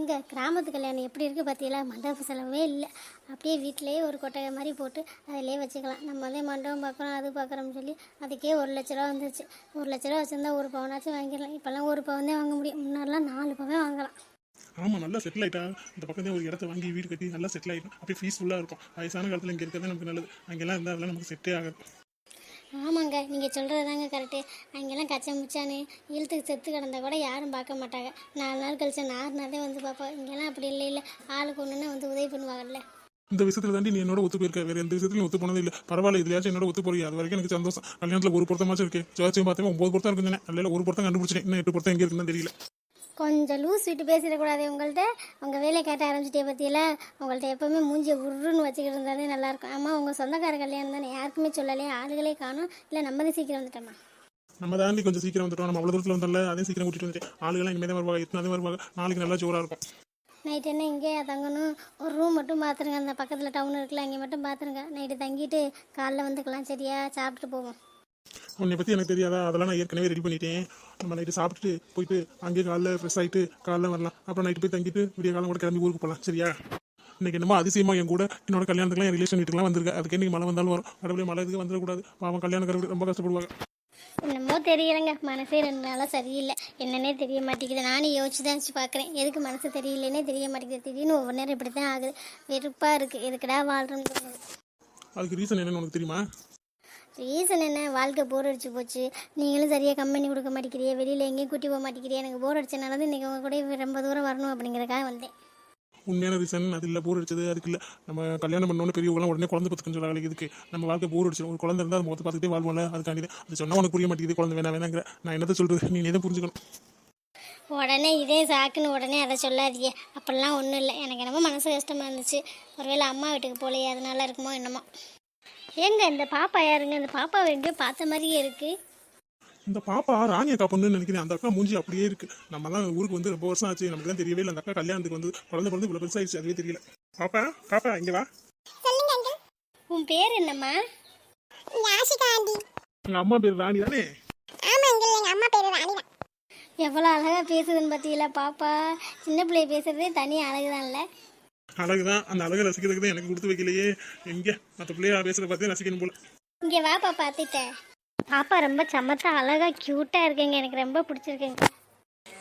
எங்க கிராமத்து கல்யாணம் எப்படி இருக்குது பார்த்தீங்களா மண்டப செலவே இல்லை. அப்படியே வீட்டிலேயே ஒரு கொட்டகை மாதிரி போட்டு அதிலே வச்சுக்கலாம். நம்மளே மண்டபம் பார்க்குறோம் அது பார்க்குறோம்னு சொல்லி அதுக்கே ஒரு லட்ச ரூபா வந்துருச்சு. ஒரு லட்ச ரூபா வச்சுருந்தா ஒரு பவுனாச்சும் வாங்கிடலாம். இப்போல்லாம் ஒரு பவுன் தான் வாங்க முடியும். முன்னாடிலாம் நாலு பவுன் வாங்கலாம். ஆமாம் நல்லா செட்டில் ஆகிட்டா இந்த பக்கத்தே ஒரு இடத்த வாங்கி வீடு கட்டி நல்லா செட்டில் ஆகிடும் அப்படியே பீஸ்ஃபுல்லாக இருக்கும். வயசான காலத்தில் இங்கே இருக்கிறது நமக்கு நல்லது. அங்கெல்லாம் இருந்தால் அதெல்லாம் நமக்கு செட்டே ஆகாது. ஆமாங்க நீங்கள் சொல்கிறது தாங்க கரெக்டு அங்கெல்லாம் கச்சை முச்சான்னு இழுத்துக்கு செத்து கிடந்தா கூட யாரும் பார்க்க மாட்டாங்க. நாலு நாள் கழிச்சு நார்னாதே வந்து பார்ப்போம் இங்கெல்லாம் அப்படி இல்லை இல்லை. ஆளுக்கு ஒன்றுன்னா வந்து உதவி பண்ணுவாங்கல்ல. இந்த விஷயத்துல தாண்டி நீ என்னோட ஒத்து போயிருக்க. வேற எந்த விஷயத்துலையும் ஒத்து போனது இல்லை. பரவாயில்ல இதுலயாச்சும் என்னோட ஒத்து போறியா? அது வரைக்கும் எனக்கு சந்தோஷம். கல்யாணத்துல ஒரு பொருத்தமாச்சும் இருக்கு. ஜோச்சியம் பார்த்தேன் ஒன்பது பொருத்தம் இருக்குன்னு நல்ல ஒரு பொருத்தம் கண்டுபிடிச்சேன் இன்னும் எட்டு பொருத்தம் எங்க இருக்குன்னு தெரியல. கொஞ்சம் லூஸ் விட்டு பேசிடக்கூடாது உங்கள்கிட்ட உங்கள் வேலையை கேட்ட ஆரம்பிச்சிட்டே பற்றியில உங்கள்கிட்ட எப்போவுமே மூஞ்சியை உருன்னு வச்சுக்கிட்டு இருந்தாலே நல்லாயிருக்கும். ஆமாம் உங்கள் சொந்தக்கார கல்யாணம் தானே? யாருக்குமே சொல்லலையே ஆளுகளே காணும். இல்லை நம்ம தான் சீக்கிரம் வந்துட்டோமா? நம்ம தாண்டி கொஞ்சம் சீக்கிரம் வந்துட்டோம். நம்ம அவ்வளோ தூரத்தில் வந்தோம்ல அதையும் சீக்கிரம் கூட்டிட்டு வந்துட்டேன். ஆளுகளாம் இனிமேல் தான் வருவாங்க எத்தனை வருவாங்க. நாளைக்கு நல்லா ஜோராக இருக்கும். நைட் என்ன இங்கேயா தங்கணும்? ஒரு ரூம் மட்டும் பார்த்துருங்க அந்த பக்கத்தில் டவுன் இருக்குல்ல அங்கே மட்டும் பார்த்துருங்க நைட்டு தங்கிட்டு காலைல வந்துக்கலாம். சரியா? சாப்பிட்டுட்டு போவோம். உன்னை பற்றி எனக்கு தெரியாதா? அதெல்லாம் நான் ஏற்கனவே ரெடி பண்ணிட்டேன். நம்ம நைட்டு சாப்பிட்டுட்டு போயிட்டு அங்கேயே காலைல ஃப்ரெஷ் ஆகிட்டு காலைல வரலாம். அப்புறம் நைட்டு போய் தங்கிட்டு விடிய காலம் கூட கிளம்பி ஊருக்கு போகலாம் சரியா? இன்னைக்கு என்னமோ அதிசயமா என் கூட என்னோட கல்யாணத்துக்குலாம் என் ரிலேஷன் வீட்டுக்குலாம் வந்திருக்கு. அதுக்கு இன்னைக்கு மழை வந்தாலும் வரும். கடவுளே மழை இதுக்கு வந்துடக்கூடாது? பாவம் கல்யாணக்காரங்க ரொம்ப கஷ்டப்படுவாங்க. என்னமோ தெரியலைங்க. மனசே ரெண்டு நாளாக சரியில்லை. என்னன்னே தெரிய மாட்டேங்குது. நானும் யோசிச்சு தான் பார்க்குறேன். எதுக்கு மனசு தெரியலன்னே தெரிய மாட்டேங்குது. திடீர்னு ஒவ்வொரு நேரம் இப்படி தான் ஆகுது. வெறுப்பாக இருக்குது எதுக்குடா வாழ்றோன்னு தோணுது. அதுக்கு ரீசன் என்னன்னு உனக்கு தெரியுமா? ரீசன் என்ன? வாழ்க்கை போர் அடிச்சு போச்சு. நீங்களும் சரியாக கம்பெனி கொடுக்க மாட்டேங்கிறிய வெளியில் எங்கேயும் கூட்டி போக மாட்டேங்கிறிய எனக்கு போர் அடிச்சனால தான் இன்றைக்கி உங்கள் கூட ரொம்ப தூரம் வரணும் அப்படிங்கிறதுக்காக வந்தேன். உண்மையான ரீசன் அது இல்லை போர் அடிச்சது அதுக்கு இல்லை. நம்ம கல்யாணம் பண்ணோன்னு பெரியவங்களாம் உடனே குழந்தை பத்துக்குன்னு சொல்ல இதுக்கு நம்ம வாழ்க்கை போர் அடிச்சு ஒரு குழந்தை இருந்தால் முகத்தை பார்த்துட்டே வாழ்வோம்ல அதுக்காண்டி. அது சொன்னா உனக்கு புரிய மாட்டேங்குது குழந்தை வேணா வேணாங்கிற நான் என்னத்த சொல்றது? நீ எதை புரிஞ்சுக்கணும். உடனே இதே சாக்குன்னு உடனே அதை சொல்லாதீங்க. அப்படிலாம் ஒன்றும் இல்லை. எனக்கு என்னமோ மனசு கஷ்டமாக இருந்துச்சு. ஒருவேளை அம்மா வீட்டுக்கு போகலையே அதனால இருக்குமோ என்னமோ. ஏங்க இந்த பாப்பா யாருங்க? இந்த பாப்பாவை எங்கேயோ பார்த்த மாதிரியே இருக்குது இந்த பாப்பா ராணி அக்கா பொண்ணுன்னு நினைக்கிறேன். அந்த அக்கா மூஞ்சி அப்படியே இருக்கு. நம்ம தான் ஊருக்கு வந்து ரொம்ப வருஷம் ஆச்சு. நமக்கு தான் தெரியவே இல்லை. அந்த அக்கா கல்யாணத்துக்கு வந்து குழந்தை பிறந்து இவ்வளவு பெருசாயிடுச்சு. அதுவே தெரியல. பாப்பா பாப்பா இங்க வா. சொல்லுங்க அங்கிள் உன் பேர் என்னம்மா? யாஷிகா ஆண்டி. எங்க அம்மா பேர் ராணி தானே? ஆமா அங்கிள் எங்க அம்மா பேரு ராணி தான். எவ்வளோ அழகாக பேசுதுன்னு பார்த்தீங்களா பாப்பா? சின்ன பிள்ளை பேசுறதே தனி அழகுதான்ல. அழகுதான். அந்த அழகை ரசிக்கிறதுக்கு தான் எனக்கு கொடுத்து வைக்கலையே. எங்க? மற்ற பிள்ளைய பேசுறத பார்த்தே ரசிக்கணும் போல. இங்கே வா பாப்பா அத்திட்ட பாப்பா ரொம்ப சமத்தா அழகாக க்யூட்டாக இருக்கீங்க. எனக்கு ரொம்ப பிடிச்சிருக்குங்க.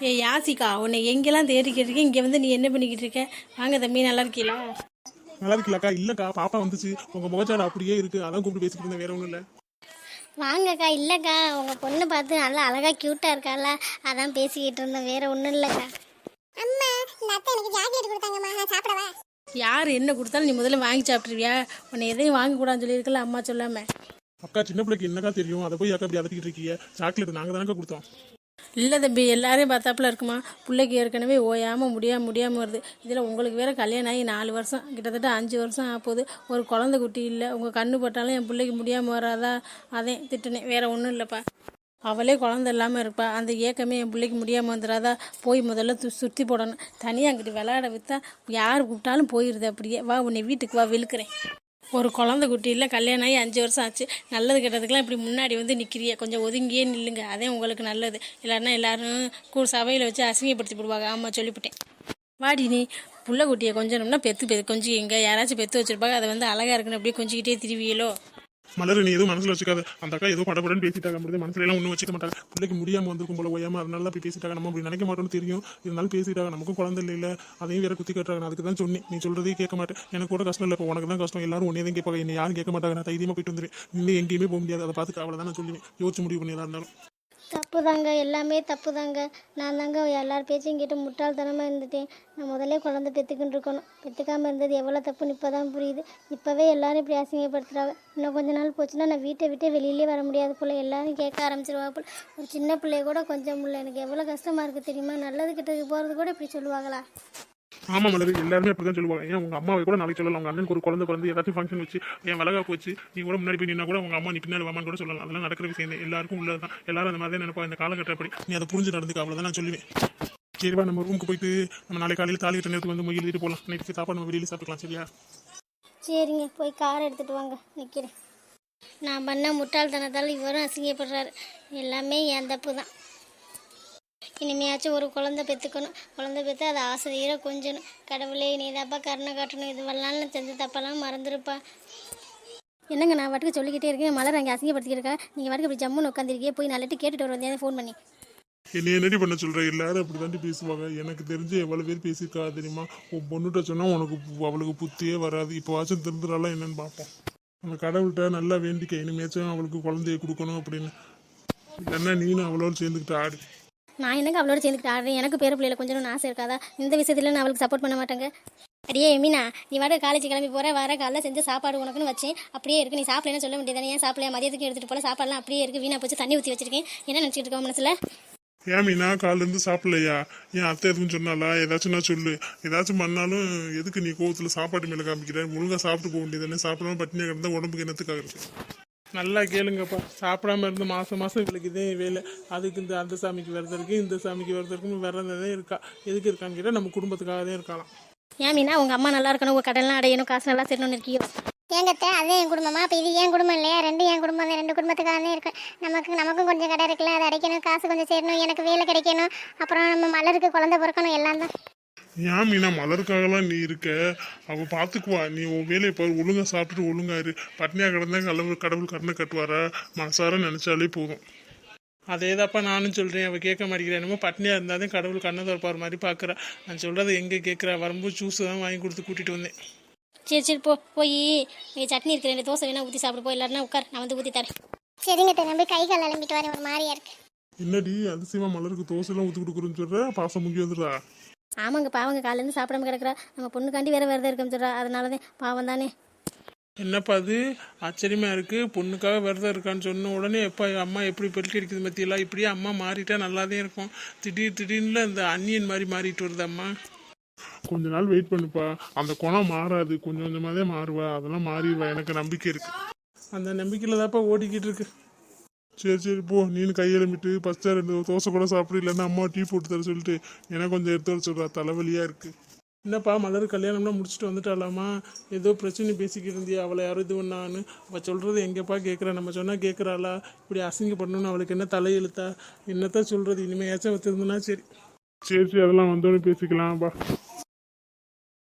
ஏ யாசிகா உன்னை எங்கெல்லாம் தேடிக்கிட்டு இருக்கேன்? இங்கே வந்து நீ என்ன பண்ணிக்கிட்டு இருக்க? வாங்க தம்பி நல்லா இருக்கீங்களா? நல்லா இருக்கலக்கா இல்லக்கா பாப்பா வந்துச்சு. உங்க முகச்சாடு அப்படியே இருக்கு. அதான் கூப்பிட்டு பேசிட்டு இருந்தேன். வேற ஒண்ணும் இல்ல. வாங்கக்கா இல்லைக்கா. உங்கள் பொண்ணு பார்த்து நல்லா அழகாக க்யூட்டாக இருக்கால அதான் பேசிக்கிட்டு இருந்தேன். வேற ஒன்றும் இல்லைக்கா. அம்மா இந்த அத்தை எனக்கு சாக்லேட் கொடுத்தாங்கம்மா நான் சாப்பிடவா? யார் என்ன கொடுத்தாலும் நீ முதல்ல வாங்கி சாப்பிட்ருவியா உன்னை எதையும் வாங்கக்கூடாதுன்னு சொல்லியிருக்கல அம்மா சொல்லாம. அக்கா சின்ன பிள்ளைக்கு என்னக்கா தெரியும்? அதை போய் அக்கா இப்படி இருக்கீங்க? சாக்லேட் நாங்க தானக்கா கொடுத்தோம். இல்லை தம்பி எல்லாரையும் பார்த்தாப்புல இருக்குமா? பிள்ளைக்கு ஏற்கனவே ஓயாமல் முடியாமல் முடியாமல் வருது. இதில் உங்களுக்கு வேற கல்யாணம் ஆகி நாலு வருஷம் கிட்டத்தட்ட அஞ்சு வருஷம் ஆகப்போகுது. ஒரு குழந்தை குட்டி இல்லை. உங்கள் கண்ணு பட்டாலும் என் பிள்ளைக்கு முடியாமல் வராதா? அதே திட்டுனேன். வேற ஒன்றும் இல்லைப்பா. அவளே குழந்தை இல்லாமல் இருப்பாள் அந்த ஏக்கமே என் பிள்ளைக்கு முடியாமல் வந்துடாதா போய் முதல்ல து சுற்றி போடணும். தனியாக அங்கிட்டு விளையாட விற்றா யார் கூப்பிட்டாலும் போயிடுது அப்படியே. வா உன்னை வீட்டுக்கு வா விழுக்கிறேன். ஒரு குழந்தை குட்டியில் கல்யாணம் ஆகி அஞ்சு வருஷம் ஆச்சு. நல்லது கெட்டதுக்கெல்லாம் இப்படி முன்னாடி வந்து நிற்கிறிய கொஞ்சம் ஒதுங்கியே நில்லுங்க. அதே உங்களுக்கு நல்லது. இல்லைன்னா எல்லாரும் கூ சபையில் வச்சு அசிங்கப்படுத்தி போடுவாங்க. ஆமாம் சொல்லிவிட்டேன். வாடி நீ புள்ள குட்டியை கொஞ்சம்னா பெத்து பெத்து கொஞ்சம் எங்கே யாராச்சும் பெத்து வச்சுருப்பாங்க. அதை வந்து அழகாக இருக்குன்னு அப்படியே கொஞ்சிக்கிட்டே திருவியலோ? மலர் நீ எதுவும் மனசுல வச்சுக்காது. அந்த அக்கா ஏதோ படப்படன்னு பேசிட்டாங்க. அப்படி மனசுல எல்லாம் ஒன்றும் வச்சுக்க மாட்டாங்க. பிள்ளைக்கு முடியாம வந்திருக்கும் போல ஓயாம அதனால அப்படி பேசிட்டாங்க. நம்ம அப்படி நினைக்க மாட்டோம்னு தெரியும். இருந்தாலும் பேசிட்டாங்க. நமக்கும் குழந்தை இல்லை அதையும் வேற குத்தி கட்டுறாங்க. அதுக்கு தான் சொன்னேன். நீ சொல்றதே கேட்க மாட்டேன். எனக்கு கூட கஷ்டம் இல்லை இப்போ உனக்கு தான் கஷ்டம். எல்லாரும் ஒன்னே தான் கேட்பாங்க. என்ன யாரும் கேட்க மாட்டாங்க. நான் தைரியமா போயிட்டு வந்துடுவேன் இன்னும் எங்கேயுமே போக முடியாது. அதை பார்த்து அவ்வளோ நான் சொல்லுவேன். யோசிச்சு முடிவு பண்ணி இருந்தாலும். தப்பு தாங்க எல்லாமே தப்பு தாங்க நான் தாங்க எல்லார் பேச்சையும் கேட்டு முட்டாள்தனமாக இருந்துட்டேன். நான் முதல்ல குழந்தை பெற்றுக்கிட்டு இருக்கணும். பெற்றுக்காமல் இருந்தது எவ்வளோ தப்புன்னு இப்போ தான் புரியுது. இப்போவே எல்லாரும் இப்படி அசிங்கப்படுத்துகிறாங்க இன்னும் கொஞ்ச நாள் போச்சுன்னா நான் வீட்டை விட்டு வெளியிலே வர முடியாது போல். எல்லாரும் கேட்க ஆரம்பிச்சிருவாங்க போல். ஒரு சின்ன பிள்ளைய கூட கொஞ்சம் முடியல. எனக்கு எவ்வளோ கஷ்டமாக இருக்குது தெரியுமா? நல்லது கிட்டதுக்கு போகிறது கூட இப்படி சொல்லுவாங்களா? ஆமா மலர் எல்லாருமே அப்படி தான் சொல்லுவாங்க. ஏன் உங்க அம்மாவை கூட நாளைக்கு சொல்லலாம். உங்க அண்ணனுக்கு ஒரு குழந்தை பிறந்து ஏதாச்சும் ஃபங்க்ஷன் வச்சு என் விலகா போச்சு நீ கூட முன்னாடி போய் நின்னா கூட உங்க அம்மா நீ பின்னாடி வாமான்னு கூட சொல்லலாம். அதெல்லாம் நடக்கிற விஷயம் எல்லாருக்கும் எல்லாருக்கும் உள்ளதுதான். எல்லாரும் அந்த மாதிரி தான் நினைப்பா இந்த காலகட்டப்படி நீ அதை புரிஞ்சு நடந்துக்க. அவ்வளவுதான் நான் சொல்லுவேன். சரிவா நம்ம ரூமுக்கு போயிட்டு நம்ம நாளை காலையில் தாலி கட்ட நேரத்துக்கு வந்து மொய் எழுதிட்டு போகலாம் நைட்டு சாப்பாடு நம்ம வெளியில் சாப்பிட்டுக்கலாம். சரியா? சரிங்க போய் கார் எடுத்துகிட்டு வாங்க. நிற்கிறேன் நான் பண்ண முட்டாள்தனத்தால் இவரும் அசிங்கப்படுறாரு. எல்லாமே என் தப்பு தான் இனிமையாச்சும் ஒரு குழந்தை பெற்றுக்கணும் குழந்தை பெற்று அதை ஆசிரியரை கொஞ்சணும். கடவுளே நீ தாப்பா கருணை காட்டணும். இது வரலான்னு செஞ்ச தப்பெல்லாம் மறந்துருப்பா. என்னங்க நான் வாட்டுக்கு சொல்லிக்கிட்டே இருக்கேன். மலர் அங்கே அசிங்கப்படுத்திக்கிருக்கா நீங்கள் வாட்டுக்கு இப்படி ஜம்முன்னு உட்காந்துருக்கே போய் நல்லட்டு கேட்டுட்டு வர வந்தேன் ஃபோன் பண்ணி. என்னை என்னடி பண்ண சொல்கிற எல்லாரும் அப்படி தாண்டி பேசுவாங்க. எனக்கு தெரிஞ்சு எவ்வளோ பேர் பேசியிருக்கா தெரியுமா? உன் பொண்ணுகிட்ட சொன்னால் உனக்கு பு- அவளுக்கு புத்தியே வராது. இப்போ வாச்சும் திருந்துறாலாம் என்னன்னு பார்ப்போம். அந்த கடவுள்கிட்ட நல்லா வேண்டிக்க. இனிமேச்சும் அவளுக்கு குழந்தைய கொடுக்கணும் அப்படின்னு. என்ன நீனும் அவளோட சேர்ந்துக்கிட்டு ஆடு. நான் என்னங்க அவளோட சேர்ந்துக்கிட்டு ஆடுறேன்? எனக்கு பேர பிள்ளையில கொஞ்சம் ஆசை இருக்காதா? இந்த விஷயத்தில் நான் அவளுக்கு சப்போர்ட் பண்ண மாட்டேங்க. அடியே எமினா நீ வாட காலேஜ் கிளம்பி போற வர காலைல செஞ்ச சாப்பாடு உனக்குன்னு வச்சேன். அப்படியே இருக்கு நீ சாப்பிடலன்னு சொல்ல முடியாது ஏன் சாப்பிடல மதியத்துக்கு எடுத்துகிட்டு போல சாப்பாடுலாம் அப்படியே இருக்கு வீணா போச்சு தண்ணி ஊற்றி வச்சிருக்கேன். என்ன நினச்சிட்டு இருக்கோம் மனசில்? ஏன் மீனா காலேருந்து இருந்து சாப்பிடலையா? ஏன் அத்தை எதுவும் சொன்னாலா ஏதாச்சும் நான் சொல்லு. ஏதாச்சும் பண்ணாலும் எதுக்கு நீ கோவத்தில் சாப்பாட்டு மேலே காமிக்கிற? ஒழுங்கா சாப்பிட்டு போக வேண்டியதானே சாப்பிடாம பட்டினியாக கிடந்தா உடம்புக்கு என்னத்துக்காக இருக்குது நல்லா கேளுங்கப்பா. சாப்பிடாம இருந்து மாசம் மாசம் இவளுக்கு இதே வேலை. அதுக்கு இந்த அந்த சாமிக்கு விரதம் இந்த சாமிக்கு விரதம் இருக்குன்னு விரதம் இருக்கா. எதுக்கு இருக்கான்னு கேட்டா நம்ம குடும்பத்துக்காக தான் இருக்கலாம். ஏன் மீனா உங்க அம்மா நல்லா இருக்கணும் உங்க கடன்லாம் அடையணும் காசு நல்லா சேரணும்னு இருக்கியோ எங்கத்த அது என் குடும்பமா? அப்ப இது என் குடும்பம் இல்லையா? ரெண்டு என் குடும்பம் தான் ரெண்டு குடும்பத்துக்காக தான் இருக்கு. நமக்கு நமக்கும் கொஞ்சம் கடை இருக்குல்ல அதை அடைக்கணும் காசு கொஞ்சம் சேரணும் எனக்கு வேலை கிடைக்கணும். அப்புறம் நம்ம மலருக்கு குழந்தை பிறக்கணும் எல்லாம் தான். ஏன் மீனா மலருக்காகலாம் நீ இருக்க. அவ பாத்துக்குவா. நீ உன் வேலையை பாரு. ஒழுங்கா சாப்பிட்டுட்டு ஒழுங்கா இரு. பட்னியா கிடந்தா கடவுள் கடவுள் கண்ணை கட்டுவாரா? மனசார நினைச்சாலே போதும். அதேதாப்பா நானும் சொல்கிறேன் அவள் கேட்க மாட்டேங்கிறேன் என்னமோ பட்னியாக இருந்தாலும் கடவுள் கண்ணை திறப்பார் மாதிரி பார்க்குறா நான் சொல்கிறத எங்கே கேட்குறா வரும்போது ஜூஸ் தான் வாங்கி கொடுத்து கூட்டிகிட்டு வந்தேன். சரி சரி போ. போய். நீ சட்னி இருக்கிற ரெண்டு தோசை வேணா ஊற்றி சாப்பிடு. போ. இல்லாட்டினா உட்கார். நான் வந்து ஊற்றி தரேன். சரிங்க போய் கை கால் அலம்பிட்டு வரேன். ஒரு மாதிரியா இருக்கு. என்னடி அதிசயமா மலருக்கு தோசைலாம் ஊற்றி கொடுக்குறேன்னு சொல்கிற பாசம் முங்கி வந்துடுறா ஆமாங்க பாவங்க காலையிலேருந்து சாப்பிடாம கிடக்குறா. நம்ம பொண்ணுக்காண்டி வேற விரதம் இருக்கோம் சொல்றா. அதனால தான் பாவம் தானே. என்னப்பா அது? ஆச்சரியமா இருக்கு. பொண்ணுக்காக விரதம் இருக்கான்னு சொன்ன உடனே எப்பா அம்மா எப்படி பெல்ட் அடிக்குது மத்தியெல்லாம்? இப்படியே அம்மா மாறிட்டா நல்லாதே இருக்கும். திடீர் திடீர்னு இந்த அன்னியன் மாதிரி மாறிட்டு வருது அம்மா. கொஞ்ச நாள் வெயிட் பண்ணுப்பா. அந்த குணம் மாறாது. கொஞ்சம் கொஞ்சமாக தான் மாறுவா. அதெல்லாம் மாறிடுவா. எனக்கு நம்பிக்கை இருக்கு. அந்த நம்பிக்கையில் தான்ப்பா ஓடிக்கிட்டு இருக்கு. சரி சரி போ. நீனு கையெழுமிட்டு ஃபஸ்ட்டாக ரெண்டு தோசை கூட சாப்பிடு இல்லைன்னா அம்மா டீ போட்டு தர சொல்லிட்டு எனக்கு கொஞ்சம் எடுத்து வர சொல்கிறா தலைவலியாக இருக்குது என்னப்பா மலர் கல்யாணம்லாம் முடிச்சுட்டு வந்துட்டாலாமா? ஏதோ பிரச்சனை பேசிக்கிட்டு இருந்தியா? அவளை யாரும் இது பண்ணான்னு. அவள் சொல்கிறது எங்கேப்பா கேட்குறா நம்ம சொன்னால் கேட்குறாளா இப்படி அசிங்கப்படணும்னு அவளுக்கு என்ன தலையெழுத்தா என்னத்தான் சொல்கிறது இனிமேயாச்சும் ஏச்சா திருந்தினா சரி. சரி சரி அதெல்லாம் வந்தோன்னு பேசிக்கலாம் பா